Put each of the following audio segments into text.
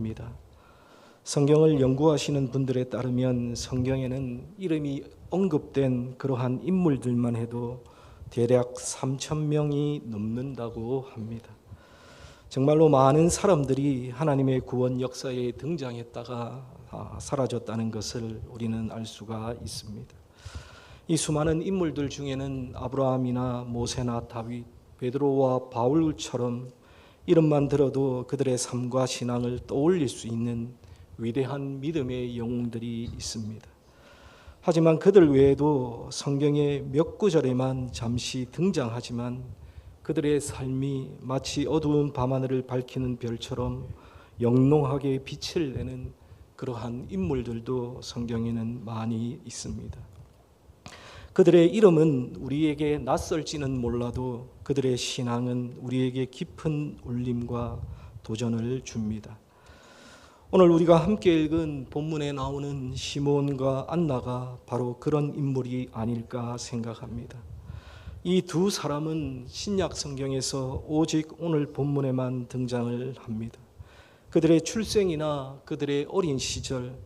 입니다. 성경을 연구하시는 분들에 따르면 성경에는 이름이 언급된 그러한 인물들만 해도 대략 3천 명이 넘는다고 합니다. 정말로 많은 사람들이 하나님의 구원 역사에 등장했다가 아, 사라졌다는 것을 우리는 알 수가 있습니다. 이 수많은 인물들 중에는 아브라함이나 모세나 다윗, 베드로와 바울처럼 이름만 들어도 그들의 삶과 신앙을 떠올릴 수 있는 위대한 믿음의 영웅들이 있습니다. 하지만 그들 외에도 성경의 몇 구절에만 잠시 등장하지만 그들의 삶이 마치 어두운 밤하늘을 밝히는 별처럼 영롱하게 빛을 내는 그러한 인물들도 성경에는 많이 있습니다. 그들의 이름은 우리에게 낯설지는 몰라도 그들의 신앙은 우리에게 깊은 울림과 도전을 줍니다. 오늘 우리가 함께 읽은 본문에 나오는 시몬과 안나가 바로 그런 인물이 아닐까 생각합니다. 이 두 사람은 신약 성경에서 오직 오늘 본문에만 등장을 합니다. 그들의 출생이나 그들의 어린 시절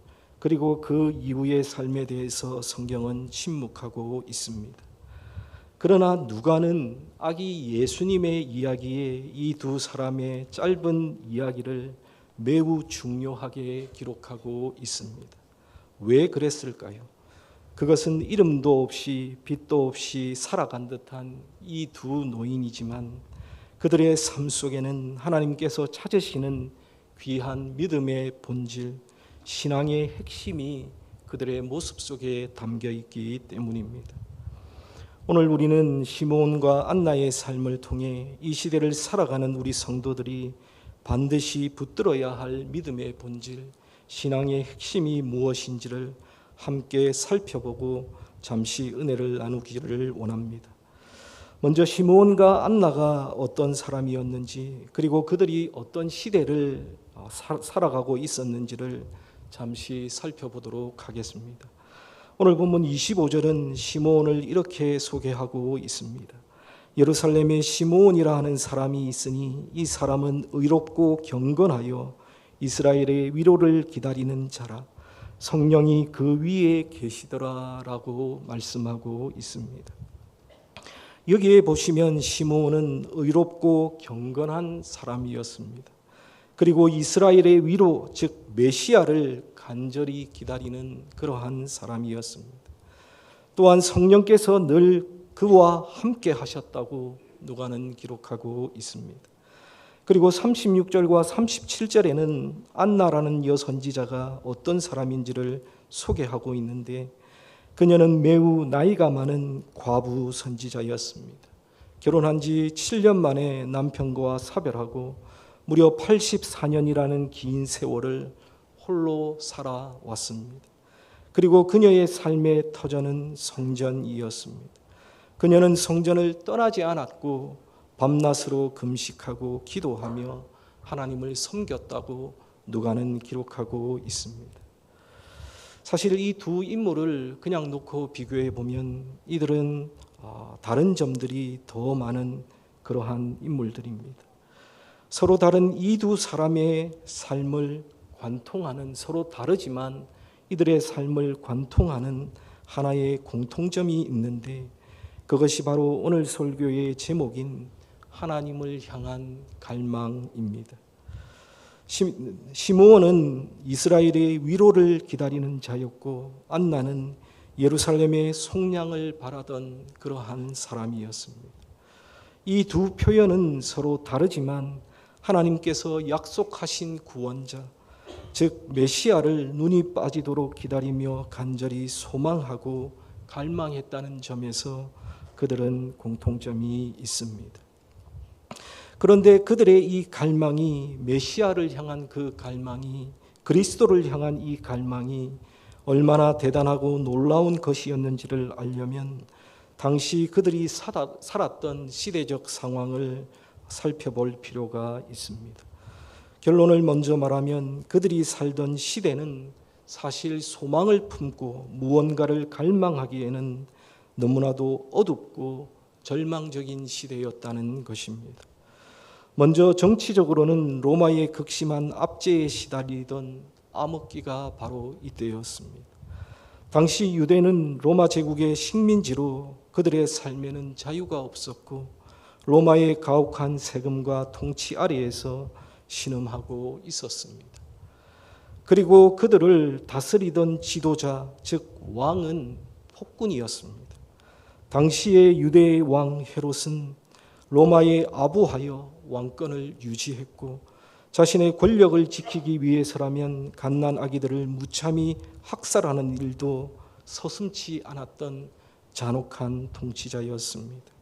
그리고 그 이후의 삶에 대해서 성경은 침묵하고 있습니다. 그러나 누가는 아기 예수님의 이야기에 이 두 사람의 짧은 이야기를 매우 중요하게 기록하고 있습니다. 왜 그랬을까요? 그것은 이름도 없이 빛도 없이 살아간 듯한 이 두 노인이지만 그들의 삶 속에는 하나님께서 찾으시는 귀한 믿음의 본질, 신앙의 핵심이 그들의 모습 속에 담겨 있기 때문입니다. 오늘 우리는 시몬과 안나의 삶을 통해 이 시대를 살아가는 우리 성도들이 반드시 붙들어야 할 믿음의 본질, 신앙의 핵심이 무엇인지를 함께 살펴보고 잠시 은혜를 나누기를 원합니다. 먼저 시몬과 안나가 어떤 사람이었는지 그리고 그들이 어떤 시대를 어, 살아가고 있었는지를 잠시 살펴보도록 하겠습니다. 오늘 본문 25절은 시몬을 이렇게 소개하고 있습니다. 예루살렘에 시몬이라 하는 사람이 있으니 이 사람은 의롭고 경건하여 이스라엘의 위로를 기다리는 자라 성령이 그 위에 계시더라라고 말씀하고 있습니다. 여기에 보시면 시몬은 의롭고 경건한 사람이었습니다. 그리고 이스라엘의 위로 즉 메시아를 간절히 기다리는 그러한 사람이었습니다. 또한 성령께서 늘 그와 함께 하셨다고 누가는 기록하고 있습니다. 그리고 36절과 37절에는 안나라는 여선지자가 어떤 사람인지를 소개하고 있는데 그녀는 매우 나이가 많은 과부 선지자였습니다. 결혼한 지 7년 만에 남편과 사별하고 무려 84년이라는 긴 세월을 홀로 살아왔습니다. 그리고 그녀의 삶의 터전은 성전이었습니다. 그녀는 성전을 떠나지 않았고 밤낮으로 금식하고 기도하며 하나님을 섬겼다고 누가는 기록하고 있습니다. 사실 이 두 인물을 그냥 놓고 비교해 보면 이들은 아, 다른 점들이 더 많은 그러한 인물들입니다. 서로 다른 이 두 사람의 삶을 관통하는 서로 다르지만 이들의 삶을 관통하는 하나의 공통점이 있는데 그것이 바로 오늘 설교의 제목인 하나님을 향한 갈망입니다. 시므온은 이스라엘의 위로를 기다리는 자였고 안나는 예루살렘의 속량을 바라던 그러한 사람이었습니다. 이 두 표현은 서로 다르지만 하나님께서 약속하신 구원자, 즉 메시아를 눈이 빠지도록 기다리며 간절히 소망하고 갈망했다는 점에서 그들은 공통점이 있습니다. 그런데 그들의 이 갈망이 메시아를 향한 그 갈망이 그리스도를 향한 이 갈망이 얼마나 대단하고 놀라운 것이었는지를 알려면 당시 그들이 살았던 시대적 상황을 살펴볼 필요가 있습니다. 결론을 먼저 말하면 그들이 살던 시대는 사실 소망을 품고 무언가를 갈망하기에는 너무나도 어둡고 절망적인 시대였다는 것입니다. 먼저 정치적으로는 로마의 극심한 압제에 시달리던 암흑기가 바로 이때였습니다. 당시 유대는 로마 제국의 식민지로 그들의 삶에는 자유가 없었고 로마의 가혹한 세금과 통치 아래에서 신음하고 있었습니다. 그리고 그들을 다스리던 지도자, 즉 왕은 폭군이었습니다. 당시의 유대의 왕 헤롯은 로마에 아부하여 왕권을 유지했고 자신의 권력을 지키기 위해서라면 갓난 아기들을 무참히 학살하는 일도 서슴치 않았던 잔혹한 통치자였습니다.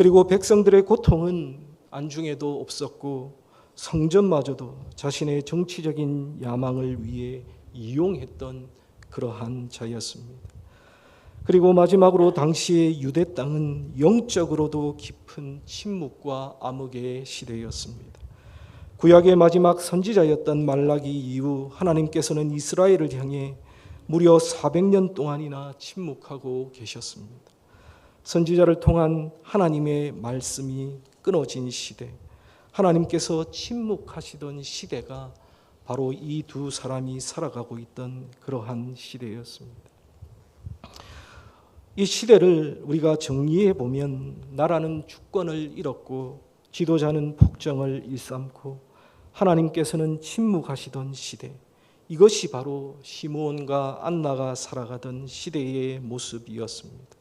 그리고 백성들의 고통은 안중에도 없었고 성전마저도 자신의 정치적인 야망을 위해 이용했던 그러한 자였습니다. 그리고 마지막으로 당시의 유대 땅은 영적으로도 깊은 침묵과 암흑의 시대였습니다. 구약의 마지막 선지자였던 말라기 이후 하나님께서는 이스라엘을 향해 무려 400년 동안이나 침묵하고 계셨습니다. 선지자를 통한 하나님의 말씀이 끊어진 시대, 하나님께서 침묵하시던 시대가 바로 이 두 사람이 살아가고 있던 그러한 시대였습니다. 이 시대를 우리가 정리해 보면 나라는 주권을 잃었고 지도자는 폭정을 일삼고 하나님께서는 침묵하시던 시대. 이것이 바로 시므온과 안나가 살아가던 시대의 모습이었습니다.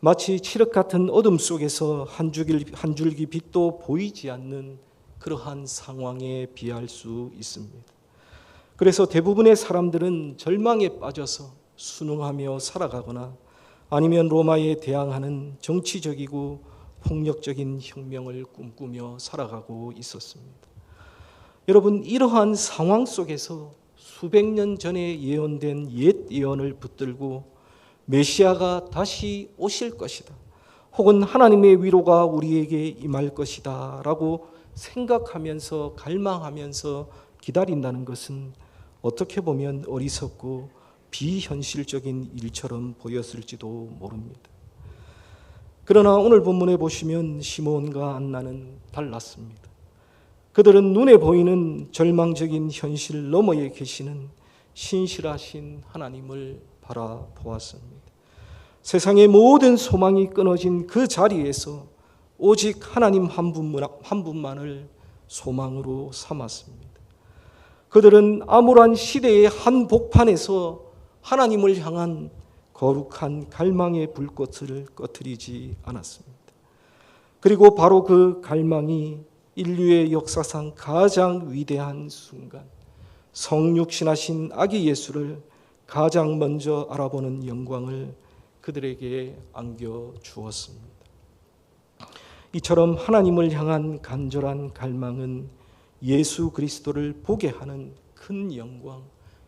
마치 칠흑 같은 어둠 속에서 한 줄기, 한 줄기 빛도 보이지 않는 그러한 상황에 비할 수 있습니다. 그래서 대부분의 사람들은 절망에 빠져서 순응하며 살아가거나 아니면 로마에 대항하는 정치적이고 폭력적인 혁명을 꿈꾸며 살아가고 있었습니다. 여러분 이러한 상황 속에서 수백 년 전에 예언된 옛 예언을 붙들고 메시아가 다시 오실 것이다. 혹은 하나님의 위로가 우리에게 임할 것이다 라고 생각하면서 갈망하면서 기다린다는 것은 어떻게 보면 어리석고 비현실적인 일처럼 보였을지도 모릅니다. 그러나 오늘 본문에 보시면 시몬과 안나는 달랐습니다. 그들은 눈에 보이는 절망적인 현실 너머에 계시는 신실하신 하나님을 바라보았습니다. 세상의 모든 소망이 끊어진 그 자리에서 오직 하나님 한, 분만, 한 분만을 소망으로 삼았습니다. 그들은 암울한 시대의 한 복판에서 하나님을 향한 거룩한 갈망의 불꽃을 꺼뜨리지 않았습니다. 그리고 바로 그 갈망이 인류의 역사상 가장 위대한 순간, 성육신하신 아기 예수를 가장 먼저 알아보는 영광을 그들에게 안겨 주었습니다. 이처럼 하나님을 향한 간절한 갈망은 예수 그리스도를 보게 하는 큰 영광,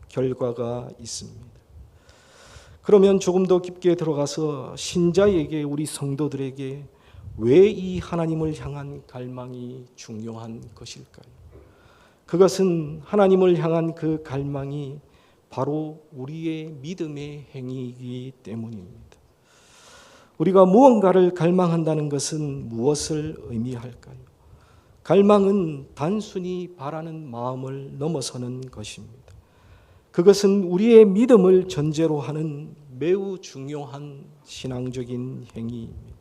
결과가 있습니다. 그러면 조금 더 깊게 들어가서 신자에게 우리 성도들에게 왜 이 하나님을 향한 갈망이 중요한 것일까요? 그것은 하나님을 향한 그 갈망이 바로 우리의 믿음의 행위이기 때문입니다. 우리가 무언가를 갈망한다는 것은 무엇을 의미할까요? 갈망은 단순히 바라는 마음을 넘어서는 것입니다. 그것은 우리의 믿음을 전제로 하는 매우 중요한 신앙적인 행위입니다.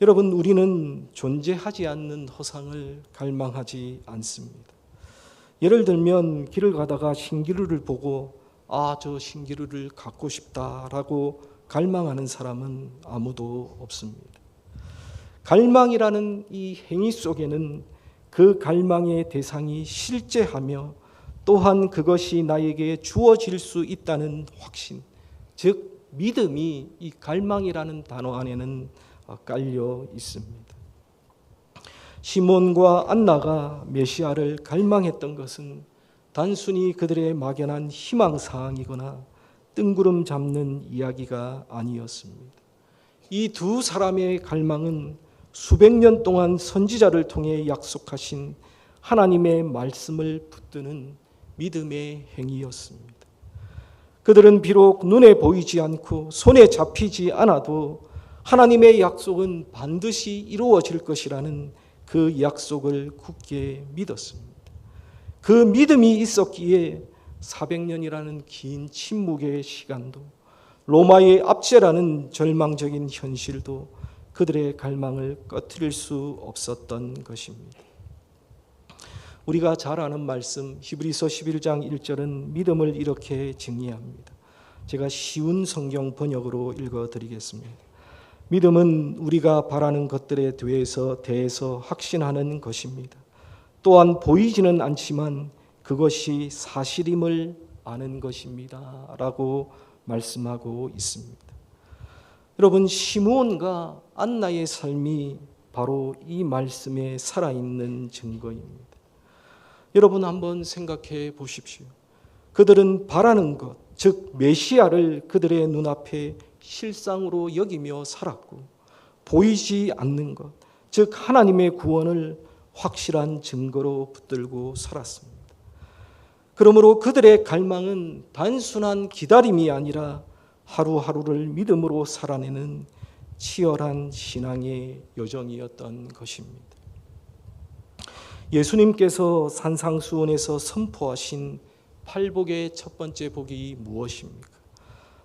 여러분, 우리는 존재하지 않는 허상을 갈망하지 않습니다. 예를 들면 길을 가다가 신기루를 보고 아, 저 신기루를 갖고 싶다라고 갈망하는 사람은 아무도 없습니다. 갈망이라는 이 행위 속에는 그 갈망의 대상이 실제하며 또한 그것이 나에게 주어질 수 있다는 확신, 즉 믿음이 이 갈망이라는 단어 안에는 깔려 있습니다. 시몬과 안나가 메시아를 갈망했던 것은 단순히 그들의 막연한 희망 사항이거나 뜬구름 잡는 이야기가 아니었습니다. 이 두 사람의 갈망은 수백 년 동안 선지자를 통해 약속하신 하나님의 말씀을 붙드는 믿음의 행위였습니다. 그들은 비록 눈에 보이지 않고 손에 잡히지 않아도 하나님의 약속은 반드시 이루어질 것이라는 그 약속을 굳게 믿었습니다. 그 믿음이 있었기에 400년이라는 긴 침묵의 시간도 로마의 압제라는 절망적인 현실도 그들의 갈망을 꺼트릴 수 없었던 것입니다. 우리가 잘 아는 말씀 히브리서 11장 1절은 믿음을 이렇게 정의합니다. 제가 쉬운 성경 번역으로 읽어 드리겠습니다. 믿음은 우리가 바라는 것들에 대해서 대해서 확신하는 것입니다. 또한 보이지는 않지만 그것이 사실임을 아는 것입니다. 라고 말씀하고 있습니다. 여러분, 시므온과 안나의 삶이 바로 이 말씀에 살아있는 증거입니다. 여러분 한번 생각해 보십시오. 그들은 바라는 것, 즉 메시아를 그들의 눈앞에 실상으로 여기며 살았고 보이지 않는 것, 즉 하나님의 구원을 확실한 증거로 붙들고 살았습니다. 그러므로 그들의 갈망은 단순한 기다림이 아니라 하루하루를 믿음으로 살아내는 치열한 신앙의 여정이었던 것입니다. 예수님께서 산상수원에서 선포하신 팔복의 첫 번째 복이 무엇입니까?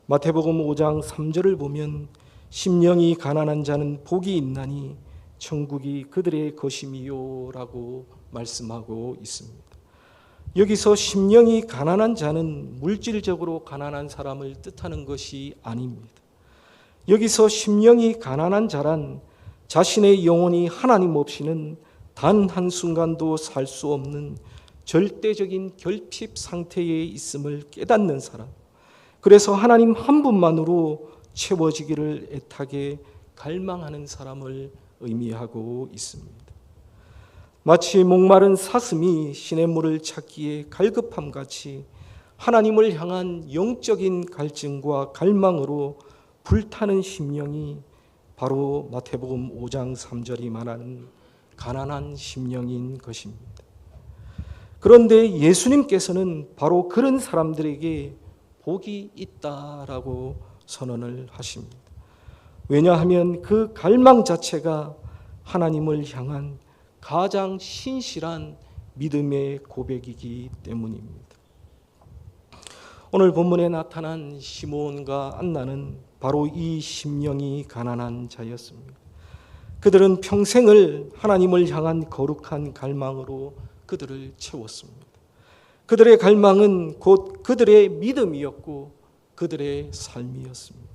마태복음 5장 3절을 보면 심령이 가난한 자는 복이 있나니 천국이 그들의 것임이요라고 말씀하고 있습니다. 여기서 심령이 가난한 자는 물질적으로 가난한 사람을 뜻하는 것이 아닙니다. 여기서 심령이 가난한 자란 자신의 영혼이 하나님 없이는 단 한순간도 살 수 없는 절대적인 결핍 상태에 있음을 깨닫는 사람. 그래서 하나님 한 분만으로 채워지기를 애타게 갈망하는 사람을 의미하고 있습니다. 마치 목마른 사슴이 신의 물을 찾기에 갈급함 같이 하나님을 향한 영적인 갈증과 갈망으로 불타는 심령이 바로 마태복음 5장 3절이 말하는 가난한 심령인 것입니다. 그런데 예수님께서는 바로 그런 사람들에게 복이 있다라고 선언을 하십니다. 왜냐하면 그 갈망 자체가 하나님을 향한 가장 신실한 믿음의 고백이기 때문입니다. 오늘 본문에 나타난 시몬과 안나는 바로 이 심령이 가난한 자였습니다. 그들은 평생을 하나님을 향한 거룩한 갈망으로 그들을 채웠습니다. 그들의 갈망은 곧 그들의 믿음이었고 그들의 삶이었습니다.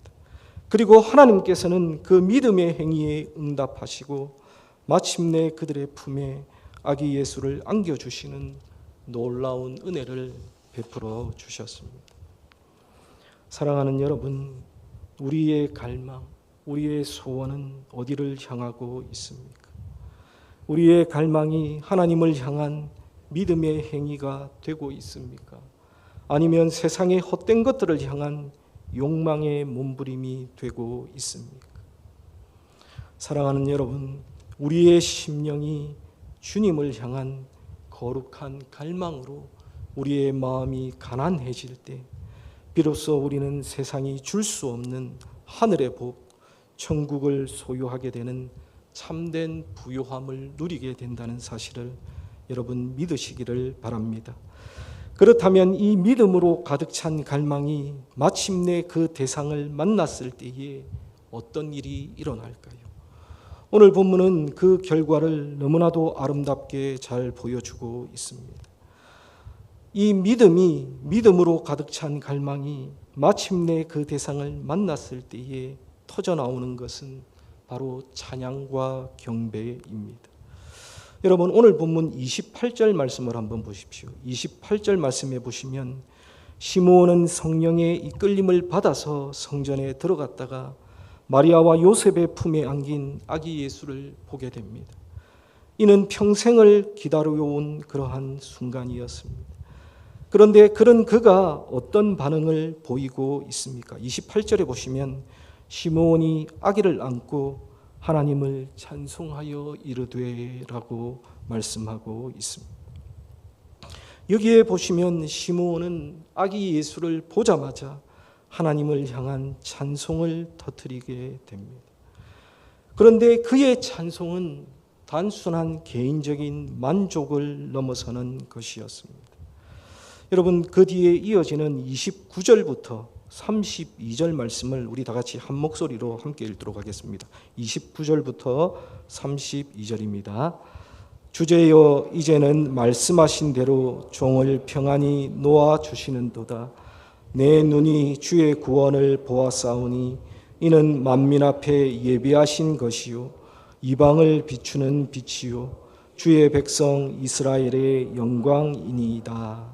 그리고 하나님께서는 그 믿음의 행위에 응답하시고 마침내 그들의 품에 아기 예수를 안겨주시는 놀라운 은혜를 베풀어 주셨습니다. 사랑하는 여러분, 우리의 갈망, 우리의 소원은 어디를 향하고 있습니까? 우리의 갈망이 하나님을 향한 믿음의 행위가 되고 있습니까? 아니면 세상의 헛된 것들을 향한 욕망의 몸부림이 되고 있습니까? 사랑하는 여러분, 우리의 심령이 주님을 향한 거룩한 갈망으로 우리의 마음이 가난해질 때 비로소 우리는 세상이 줄 수 없는 하늘의 복, 천국을 소유하게 되는 참된 부요함을 누리게 된다는 사실을 여러분 믿으시기를 바랍니다. 그렇다면 이 믿음으로 가득 찬 갈망이 마침내 그 대상을 만났을 때에 어떤 일이 일어날까요? 오늘 본문은 그 결과를 너무나도 아름답게 잘 보여주고 있습니다. 이 믿음이 믿음으로 가득 찬 갈망이 마침내 그 대상을 만났을 때에 터져 나오는 것은 바로 찬양과 경배입니다. 여러분 오늘 본문 28절 말씀을 한번 보십시오. 28절 말씀에 보시면 시므온은 성령의 이끌림을 받아서 성전에 들어갔다가 마리아와 요셉의 품에 안긴 아기 예수를 보게 됩니다. 이는 평생을 기다려온 그러한 순간이었습니다. 그런데 그런 그가 어떤 반응을 보이고 있습니까? 28절에 보시면 시므온이 아기를 안고 하나님을 찬송하여 이르되라고 말씀하고 있습니다. 여기에 보시면 시므온은 아기 예수를 보자마자 하나님을 향한 찬송을 터뜨리게 됩니다. 그런데 그의 찬송은 단순한 개인적인 만족을 넘어서는 것이었습니다. 여러분 그 뒤에 이어지는 29절부터 32절 말씀을 우리 다 같이 한 목소리로 함께 읽도록 하겠습니다. 29절부터 32절입니다. 주제여 이제는 말씀하신 대로 종을 평안히 놓아 주시는도다. 내 눈이 주의 구원을 보았사오니 이는 만민 앞에 예비하신 것이요 이방을 비추는 빛이요 주의 백성 이스라엘의 영광이니이다.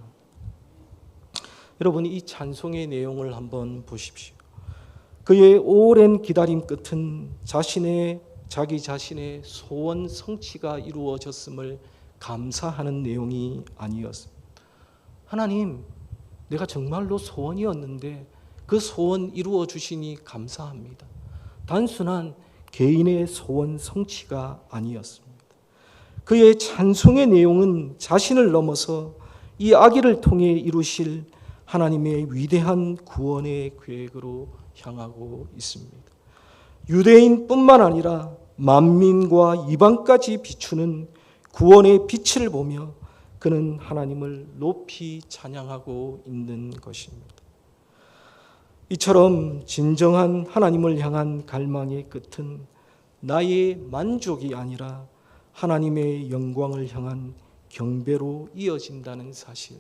여러분 이 찬송의 내용을 한번 보십시오. 그의 오랜 기다림 끝은 자신의 자기 자신의 소원 성취가 이루어졌음을 감사하는 내용이 아니었습니다. 하나님, 내가 정말로 소원이었는데 그 소원 이루어 주시니 감사합니다. 단순한 개인의 소원 성취가 아니었습니다. 그의 찬송의 내용은 자신을 넘어서 이 아기를 통해 이루실 하나님의 위대한 구원의 계획으로 향하고 있습니다. 유대인뿐만 아니라 만민과 이방까지 비추는 구원의 빛을 보며 그는 하나님을 높이 찬양하고 있는 것입니다. 이처럼 진정한 하나님을 향한 갈망의 끝은 나의 만족이 아니라 하나님의 영광을 향한 경배로 이어진다는 사실.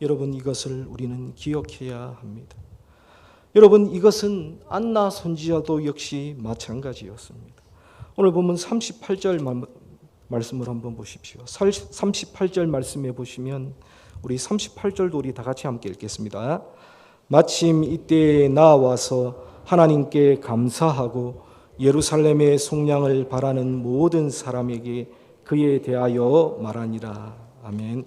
여러분 이것을 우리는 기억해야 합니다. 여러분 이것은 안나 선지자도 역시 마찬가지였습니다. 오늘 보면 38절 말씀을 한번 보십시오. 38절 말씀해 보시면 우리 38절도 우리 다 같이 함께 읽겠습니다. 마침 이때에 나와서 하나님께 감사하고 예루살렘의 속량을 바라는 모든 사람에게 그에 대하여 말하니라. 아멘.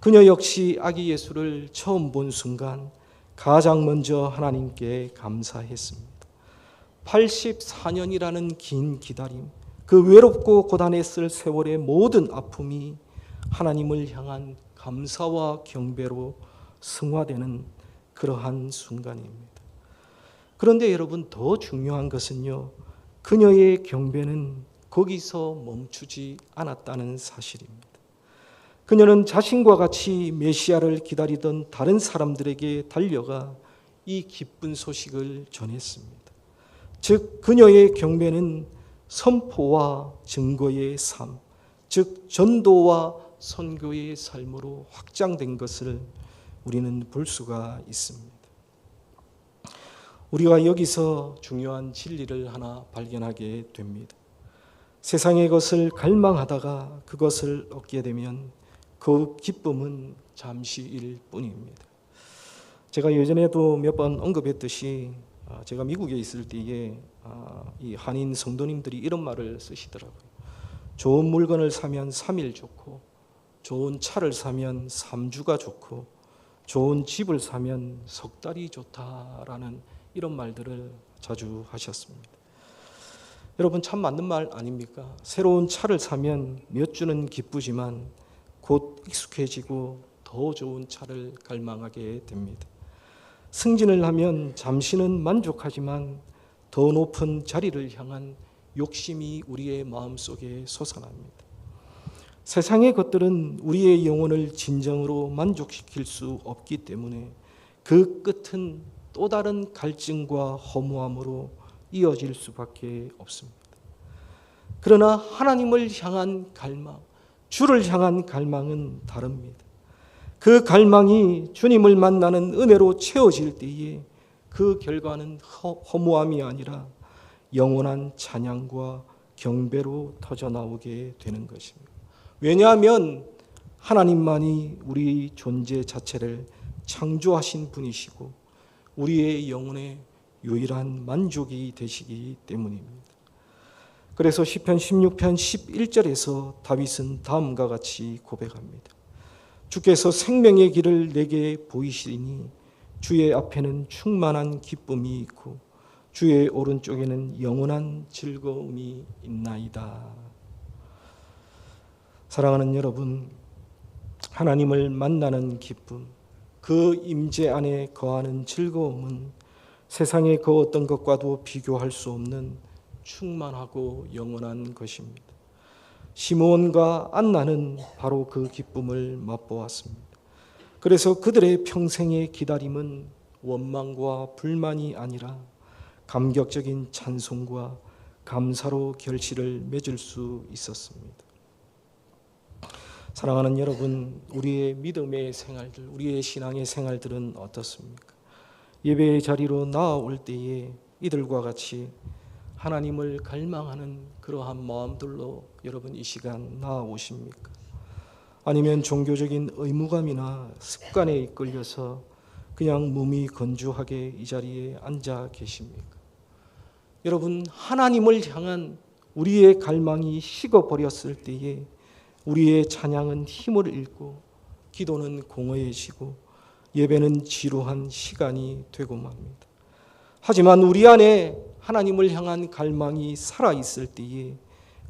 그녀 역시 아기 예수를 처음 본 순간 가장 먼저 하나님께 감사했습니다. 84년이라는 긴 기다림, 그 외롭고 고단했을 세월의 모든 아픔이 하나님을 향한 감사와 경배로 승화되는 그러한 순간입니다. 그런데 여러분 더 중요한 것은요, 그녀의 경배는 거기서 멈추지 않았다는 사실입니다. 그녀는 자신과 같이 메시아를 기다리던 다른 사람들에게 달려가 이 기쁜 소식을 전했습니다. 즉, 그녀의 경배는 선포와 증거의 삶, 즉, 전도와 선교의 삶으로 확장된 것을 우리는 볼 수가 있습니다. 우리가 여기서 중요한 진리를 하나 발견하게 됩니다. 세상의 것을 갈망하다가 그것을 얻게 되면 그 기쁨은 잠시일 뿐입니다. 제가 예전에도 몇 번 언급했듯이 아, 제가 미국에 있을 때에 아, 이 한인 성도님들이 이런 말을 쓰시더라고요. 좋은 물건을 사면 3일 좋고 좋은 차를 사면 3주가 좋고 좋은 집을 사면 석 달이 좋다라는 이런 말들을 자주 하셨습니다. 여러분 참 맞는 말 아닙니까? 새로운 차를 사면 몇 주는 기쁘지만 곧 익숙해지고 더 좋은 차를 갈망하게 됩니다. 승진을 하면 잠시는 만족하지만 더 높은 자리를 향한 욕심이 우리의 마음속에 솟아납니다. 세상의 것들은 우리의 영혼을 진정으로 만족시킬 수 없기 때문에 그 끝은 또 다른 갈증과 허무함으로 이어질 수밖에 없습니다. 그러나 하나님을 향한 갈망, 주를 향한 갈망은 다릅니다. 그 갈망이 주님을 만나는 은혜로 채워질 때에 그 결과는 허무함이 아니라 영원한 찬양과 경배로 터져 나오게 되는 것입니다. 왜냐하면 하나님만이 우리 존재 자체를 창조하신 분이시고 우리의 영혼의 유일한 만족이 되시기 때문입니다. 그래서 시편 16편 11절에서 다윗은 다음과 같이 고백합니다. 주께서 생명의 길을 내게 보이시니 주의 앞에는 충만한 기쁨이 있고 주의 오른쪽에는 영원한 즐거움이 있나이다. 사랑하는 여러분, 하나님을 만나는 기쁨, 그 임재 안에 거하는 즐거움은 세상의 그 어떤 것과도 비교할 수 없는 충만하고 영원한 것입니다. 시므온과 안나는 바로 그 기쁨을 맛보았습니다. 그래서 그들의 평생의 기다림은 원망과 불만이 아니라 감격적인 찬송과 감사로 결실을 맺을 수 있었습니다. 사랑하는 여러분, 우리의 믿음의 생활들, 우리의 신앙의 생활들은 어떻습니까? 예배의 자리로 나아올 때에 이들과 같이 하나님을 갈망하는 그러한 마음들로 여러분 이 시간 나아오십니까? 아니면 종교적인 의무감이나 습관에 이끌려서 그냥 몸이 건조하게 이 자리에 앉아 계십니까? 여러분, 하나님을 향한 우리의 갈망이 식어버렸을 때에 우리의 찬양은 힘을 잃고 기도는 공허해지고 예배는 지루한 시간이 되고 맙니다. 하지만 우리 안에 하나님을 향한 갈망이 살아 있을 때에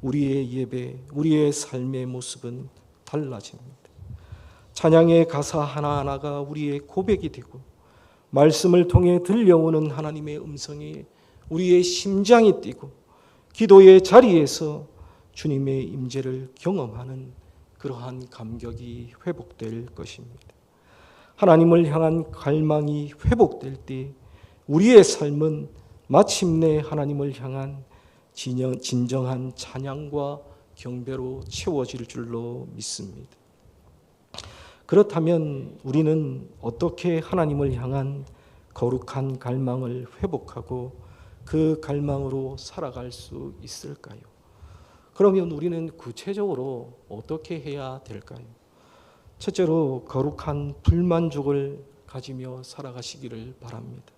우리의 예배, 우리의 삶의 모습은 달라집니다. 찬양의 가사 하나하나가 우리의 고백이 되고 말씀을 통해 들려오는 하나님의 음성이 우리의 심장이 뛰고 기도의 자리에서 주님의 임재를 경험하는 그러한 감격이 회복될 것입니다. 하나님을 향한 갈망이 회복될 때 우리의 삶은 마침내 하나님을 향한 진정한 찬양과 경배로 채워질 줄로 믿습니다. 그렇다면 우리는 어떻게 하나님을 향한 거룩한 갈망을 회복하고 그 갈망으로 살아갈 수 있을까요? 그러면 우리는 구체적으로 어떻게 해야 될까요? 첫째로 거룩한 불만족을 가지며 살아가시기를 바랍니다.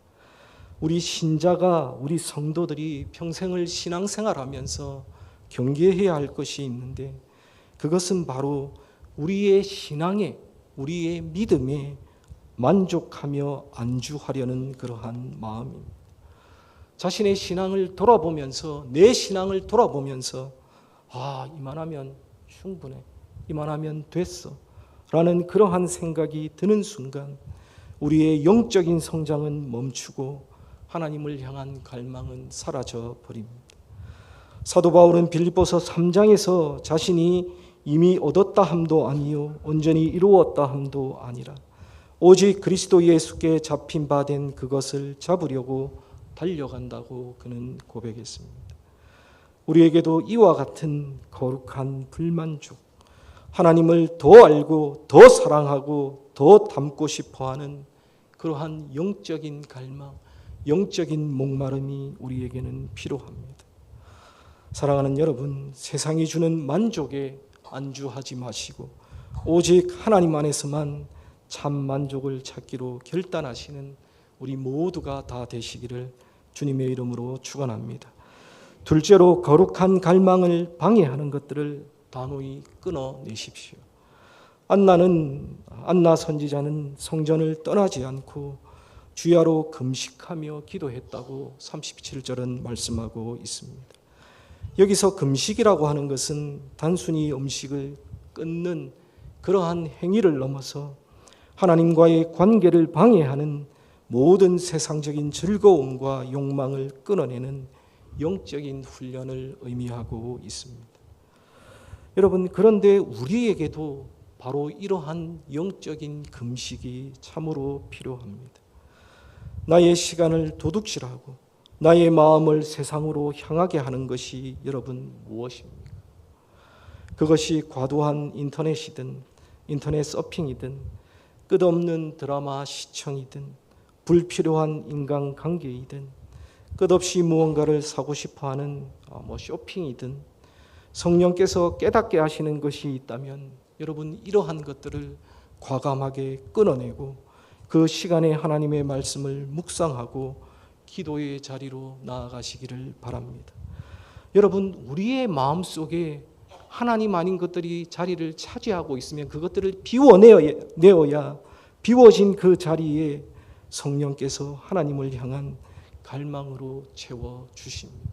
우리 신자가 우리 성도들이 평생을 신앙생활하면서 경계해야 할 것이 있는데 그것은 바로 우리의 신앙에 우리의 믿음에 만족하며 안주하려는 그러한 마음입니다. 자신의 신앙을 돌아보면서 내 신앙을 돌아보면서 아 이만하면 충분해 이만하면 됐어 라는 그러한 생각이 드는 순간 우리의 영적인 성장은 멈추고 하나님을 향한 갈망은 사라져 버립니다. 사도 바울은 빌립보서 3장에서 자신이 이미 얻었다 함도 아니요 온전히 이루었다 함도 아니라 오직 그리스도 예수께 잡힌 바 된 그것을 잡으려고 달려간다고 그는 고백했습니다. 우리에게도 이와 같은 거룩한 불만족, 하나님을 더 알고 더 사랑하고 더 닮고 싶어 하는 그러한 영적인 갈망, 영적인 목마름이 우리에게는 필요합니다. 사랑하는 여러분, 세상이 주는 만족에 안주하지 마시고 오직 하나님 안에서만 참 만족을 찾기로 결단하시는 우리 모두가 다 되시기를 주님의 이름으로 축원합니다. 둘째로 거룩한 갈망을 방해하는 것들을 단호히 끊어내십시오. 안나는 안나 선지자는 성전을 떠나지 않고 주야로 금식하며 기도했다고 37절은 말씀하고 있습니다. 여기서 금식이라고 하는 것은 단순히 음식을 끊는 그러한 행위를 넘어서 하나님과의 관계를 방해하는 모든 세상적인 즐거움과 욕망을 끊어내는 영적인 훈련을 의미하고 있습니다. 여러분, 그런데 우리에게도 바로 이러한 영적인 금식이 참으로 필요합니다. 나의 시간을 도둑질하고 나의 마음을 세상으로 향하게 하는 것이 여러분 무엇입니까? 그것이 과도한 인터넷이든 인터넷 서핑이든 끝없는 드라마 시청이든 불필요한 인간 관계이든 끝없이 무언가를 사고 싶어 하는 어, 뭐 쇼핑이든 성령께서 깨닫게 하시는 것이 있다면 여러분 이러한 것들을 과감하게 끊어내고 그 시간에 하나님의 말씀을 묵상하고 기도의 자리로 나아가시기를 바랍니다. 여러분 우리의 마음 속에 하나님 아닌 것들이 자리를 차지하고 있으면 그것들을 비워내어야 비워진 그 자리에 성령께서 하나님을 향한 갈망으로 채워 주십니다.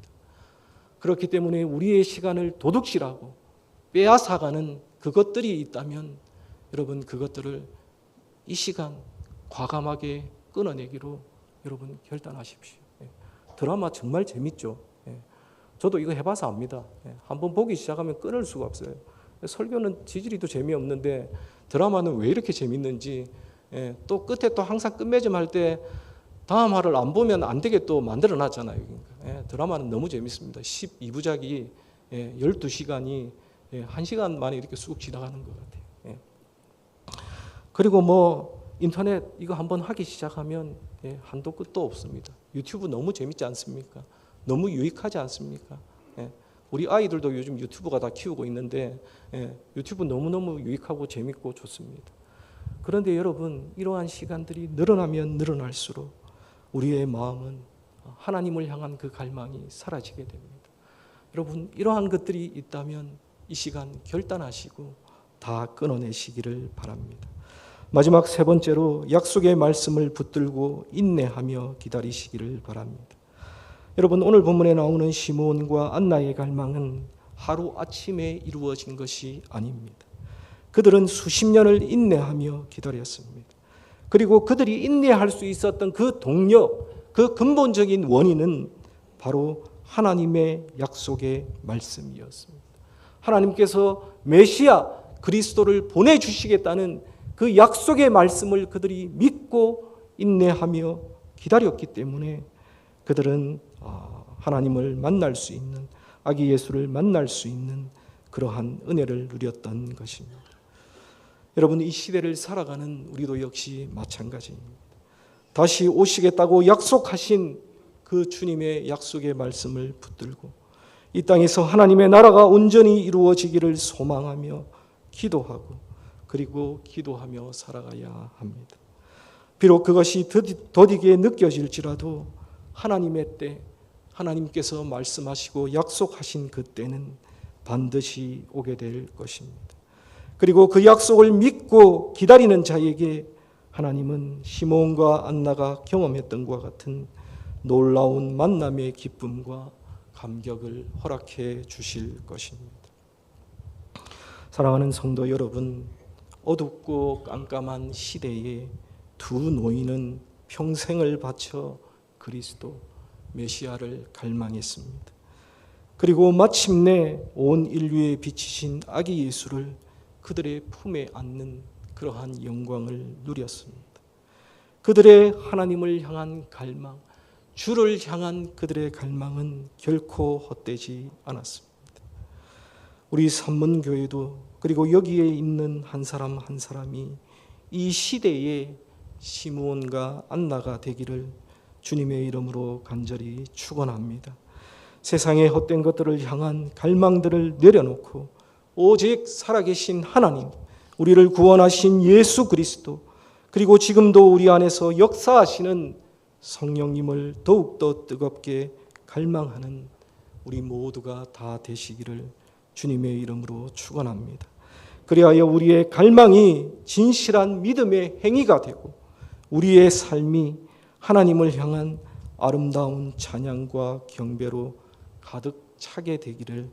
그렇기 때문에 우리의 시간을 도둑질하고 빼앗아가는 그것들이 있다면 여러분 그것들을 이 시간 과감하게 끊어내기로 여러분 결단하십시오. 예. 드라마 정말 재밌죠. 예. 저도 이거 해봐서 압니다. 예, 한번 보기 시작하면 끊을 수가 없어요. 설교는 지지리도 재미없는데 드라마는 왜 이렇게 재밌는지 예, 또 끝에 또 항상 끝맺음 할 때 다음 화를 안 보면 안 되게 또 만들어 놨잖아요. 그러니까. 예, 드라마는 너무 재밌습니다. 12부작이 예, 12시간이 예, 1시간 만에 이렇게 쑥 지나가는 것 같아요. 예. 그리고 뭐 인터넷 이거 한번 하기 시작하면 예, 한도 끝도 없습니다. 유튜브 너무 재밌지 않습니까? 너무 유익하지 않습니까? 예, 우리 아이들도 요즘 유튜브가 다 키우고 있는데 예, 유튜브 너무너무 유익하고 재밌고 좋습니다. 그런데 여러분 이러한 시간들이 늘어나면 늘어날수록 우리의 마음은 하나님을 향한 그 갈망이 사라지게 됩니다. 여러분 이러한 것들이 있다면 이 시간 결단하시고 다 끊어내시기를 바랍니다. 마지막 세 번째로 약속의 말씀을 붙들고 인내하며 기다리시기를 바랍니다. 여러분 오늘 본문에 나오는 시몬과 안나의 갈망은 하루 아침에 이루어진 것이 아닙니다. 그들은 수십 년을 인내하며 기다렸습니다. 그리고 그들이 인내할 수 있었던 그 동력, 그 근본적인 원인은 바로 하나님의 약속의 말씀이었습니다. 하나님께서 메시아 그리스도를 보내주시겠다는 그 약속의 말씀을 그들이 믿고 인내하며 기다렸기 때문에 그들은 아, 하나님을 만날 수 있는 아기 예수를 만날 수 있는 그러한 은혜를 누렸던 것입니다. 여러분 이 시대를 살아가는 우리도 역시 마찬가지입니다. 다시 오시겠다고 약속하신 그 주님의 약속의 말씀을 붙들고 이 땅에서 하나님의 나라가 온전히 이루어지기를 소망하며 기도하고 그리고 기도하며 살아가야 합니다. 비록 그것이 더디게 느껴질지라도 하나님의 때 하나님께서 말씀하시고 약속하신 그 때는 반드시 오게 될 것입니다. 그리고 그 약속을 믿고 기다리는 자에게 하나님은 시몬과 안나가 경험했던 것과 같은 놀라운 만남의 기쁨과 감격을 허락해 주실 것입니다. 사랑하는 성도 여러분, 어둡고 깜깜한 시대에 두 노인은 평생을 바쳐 그리스도 메시아를 갈망했습니다. 그리고 마침내 온 인류에 비치신 아기 예수를 그들의 품에 안는 그러한 영광을 누렸습니다. 그들의 하나님을 향한 갈망, 주를 향한 그들의 갈망은 결코 헛되지 않았습니다. 우리 산문교회도 그리고 여기에 있는 한 사람 한 사람이 이 시대의 시므온과 안나가 되기를 주님의 이름으로 간절히 축원합니다. 세상의 헛된 것들을 향한 갈망들을 내려놓고 오직 살아계신 하나님, 우리를 구원하신 예수 그리스도, 그리고 지금도 우리 안에서 역사하시는 성령님을 더욱더 뜨겁게 갈망하는 우리 모두가 다 되시기를 주님의 이름으로 축원합니다. 그리하여 우리의 갈망이 진실한 믿음의 행위가 되고 우리의 삶이 하나님을 향한 아름다운 찬양과 경배로 가득 차게 되기를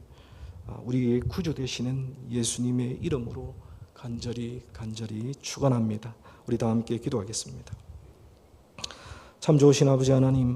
우리의 구주 되시는 예수님의 이름으로 간절히 간절히 축원합니다. 우리 다 함께 기도하겠습니다. 참 좋으신 아버지 하나님